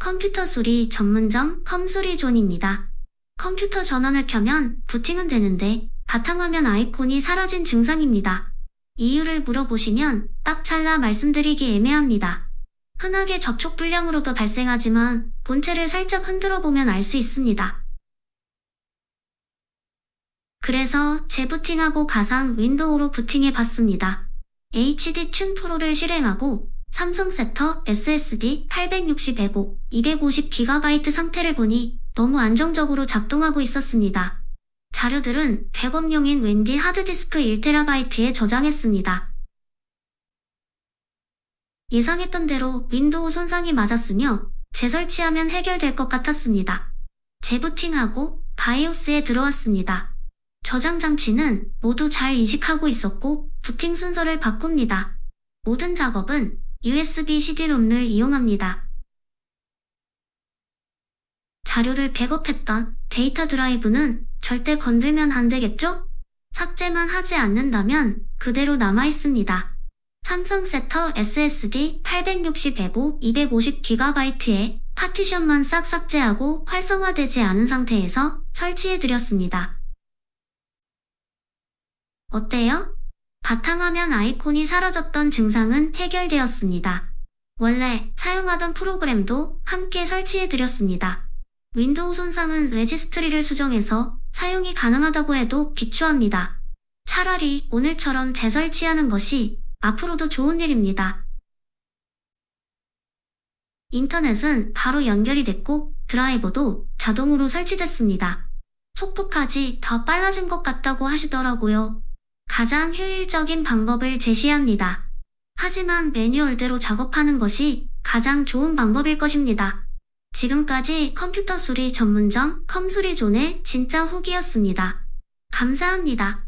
컴퓨터 수리 전문점 컴수리존입니다. 컴퓨터 전원을 켜면 부팅은 되는데 바탕화면 아이콘이 사라진 증상입니다. 이유를 물어보시면 딱 잘라 말씀드리기 애매합니다. 흔하게 접촉 불량으로도 발생하지만 본체를 살짝 흔들어 보면 알 수 있습니다. 그래서 재부팅하고 가상 윈도우로 부팅해 봤습니다. HD 튠 프로를 실행하고 삼성 세터 SSD 860에보 250GB 상태를 보니 너무 안정적으로 작동하고 있었습니다. 자료들은 100업용인 웬디 하드디스크 1TB에 저장했습니다. 예상했던 대로 윈도우 손상이 맞았으며 재설치하면 해결될 것 같았습니다. 재부팅하고 바이오스에 들어왔습니다. 저장 장치는 모두 잘 인식하고 있었고 부팅 순서를 바꿉니다. 모든 작업은 USB CD-롬을 이용합니다. 자료를 백업했던 데이터 드라이브는 절대 건들면 안 되겠죠? 삭제만 하지 않는다면 그대로 남아 있습니다. 삼성 세터 SSD 860에보 250GB에 파티션만 싹 삭제하고 활성화되지 않은 상태에서 설치해드렸습니다. 어때요? 바탕화면 아이콘이 사라졌던 증상은 해결되었습니다. 원래 사용하던 프로그램도 함께 설치해드렸습니다. 윈도우 손상은 레지스트리를 수정해서 사용이 가능하다고 해도 비추합니다. 차라리 오늘처럼 재설치하는 것이 앞으로도 좋은 일입니다. 인터넷은 바로 연결이 됐고 드라이버도 자동으로 설치됐습니다. 속도까지 더 빨라진 것 같다고 하시더라고요. 가장 효율적인 방법을 제시합니다. 하지만 매뉴얼대로 작업하는 것이 가장 좋은 방법일 것입니다. 지금까지 컴퓨터 수리 전문점 컴수리존의 진짜 후기였습니다. 감사합니다.